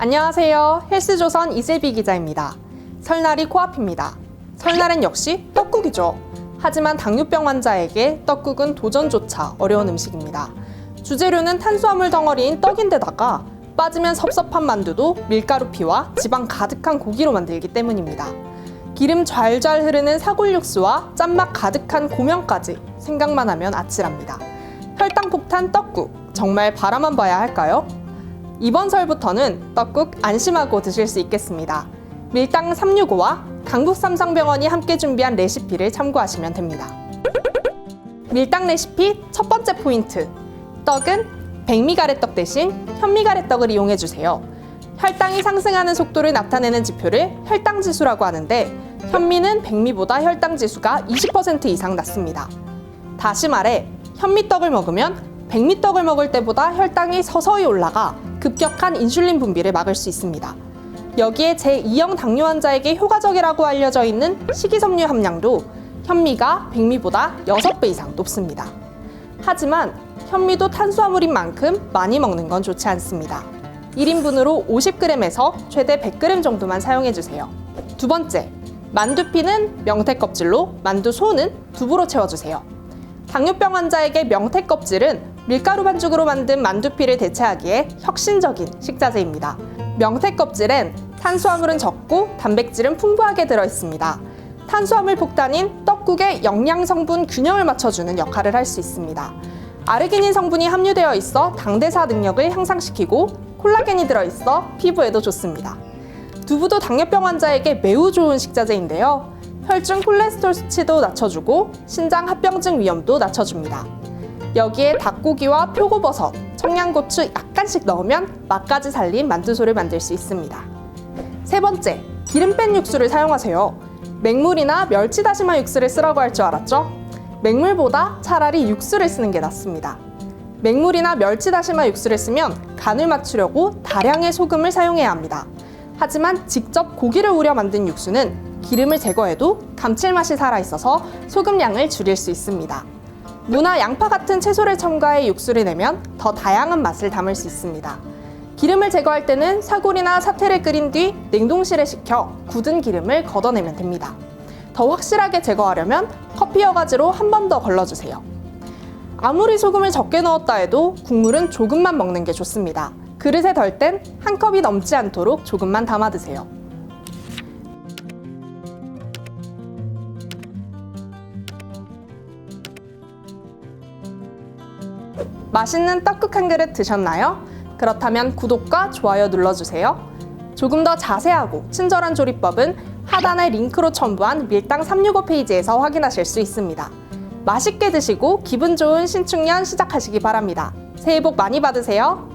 안녕하세요. 헬스조선 이슬비 기자입니다. 설날이 코앞입니다. 설날엔 역시 떡국이죠. 하지만 당뇨병 환자에게 떡국은 도전조차 어려운 음식입니다. 주재료는 탄수화물 덩어리인 떡인데다가 빠지면 섭섭한 만두도 밀가루 피와 지방 가득한 고기로 만들기 때문입니다. 기름 잘잘 흐르는 사골 육수와 짠맛 가득한 고명까지 생각만 하면 아찔합니다. 혈당 폭탄 떡국 정말 바라만 봐야 할까요? 이번 설부터는 떡국 안심하고 드실 수 있겠습니다. 밀당 365와 강북삼성병원이 함께 준비한 레시피를 참고하시면 됩니다. 밀당 레시피 첫 번째 포인트. 떡은 백미가래떡 대신 현미가래떡을 이용해 주세요. 혈당이 상승하는 속도를 나타내는 지표를 혈당 지수라고 하는데 현미는 백미보다 혈당 지수가 20% 이상 낮습니다. 다시 말해 현미떡을 먹으면 백미떡을 먹을 때보다 혈당이 서서히 올라가 급격한 인슐린 분비를 막을 수 있습니다. 여기에 제2형 당뇨 환자에게 효과적이라고 알려져 있는 식이섬유 함량도 현미가 백미보다 6배 이상 높습니다. 하지만 현미도 탄수화물인 만큼 많이 먹는 건 좋지 않습니다. 1인분으로 50g에서 최대 100g 정도만 사용해 주세요. 두 번째, 만두피는 명태 껍질로 만두 소는 두부로 채워주세요. 당뇨병 환자에게 명태 껍질은 밀가루 반죽으로 만든 만두피를 대체하기에 혁신적인 식자재입니다. 명태 껍질엔 탄수화물은 적고 단백질은 풍부하게 들어 있습니다. 탄수화물 폭탄인 떡국의 영양 성분 균형을 맞춰주는 역할을 할 수 있습니다. 아르기닌 성분이 함유되어 있어 당대사 능력을 향상시키고 콜라겐이 들어 있어 피부에도 좋습니다. 두부도 당뇨병 환자에게 매우 좋은 식자재인데요. 혈중 콜레스테롤 수치도 낮춰주고 신장 합병증 위험도 낮춰줍니다. 여기에 닭고기와 표고버섯, 청양고추 약간씩 넣으면 맛까지 살린 만두소를 만들 수 있습니다. 세 번째, 기름 뺀 육수를 사용하세요. 맹물이나 멸치 다시마 육수를 쓰라고 할 줄 알았죠? 맹물보다 차라리 육수를 쓰는 게 낫습니다. 맹물이나 멸치 다시마 육수를 쓰면 간을 맞추려고 다량의 소금을 사용해야 합니다. 하지만 직접 고기를 우려 만든 육수는 기름을 제거해도 감칠맛이 살아있어서 소금량을 줄일 수 있습니다. 무나 양파 같은 채소를 첨가해 육수를 내면 더 다양한 맛을 담을 수 있습니다. 기름을 제거할 때는 사골이나 사태를 끓인 뒤 냉동실에 식혀 굳은 기름을 걷어내면 됩니다. 더 확실하게 제거하려면 커피 여가지로 한 번 더 걸러주세요. 아무리 소금을 적게 넣었다 해도 국물은 조금만 먹는 게 좋습니다. 그릇에 덜 땐 한 컵이 넘지 않도록 조금만 담아 드세요. 맛있는 떡국 한 그릇 드셨나요? 그렇다면 구독과 좋아요 눌러주세요. 조금 더 자세하고 친절한 조리법은 하단의 링크로 첨부한 밀당 365 페이지에서 확인하실 수 있습니다. 맛있게 드시고 기분 좋은 신축년 시작하시기 바랍니다. 새해 복 많이 받으세요.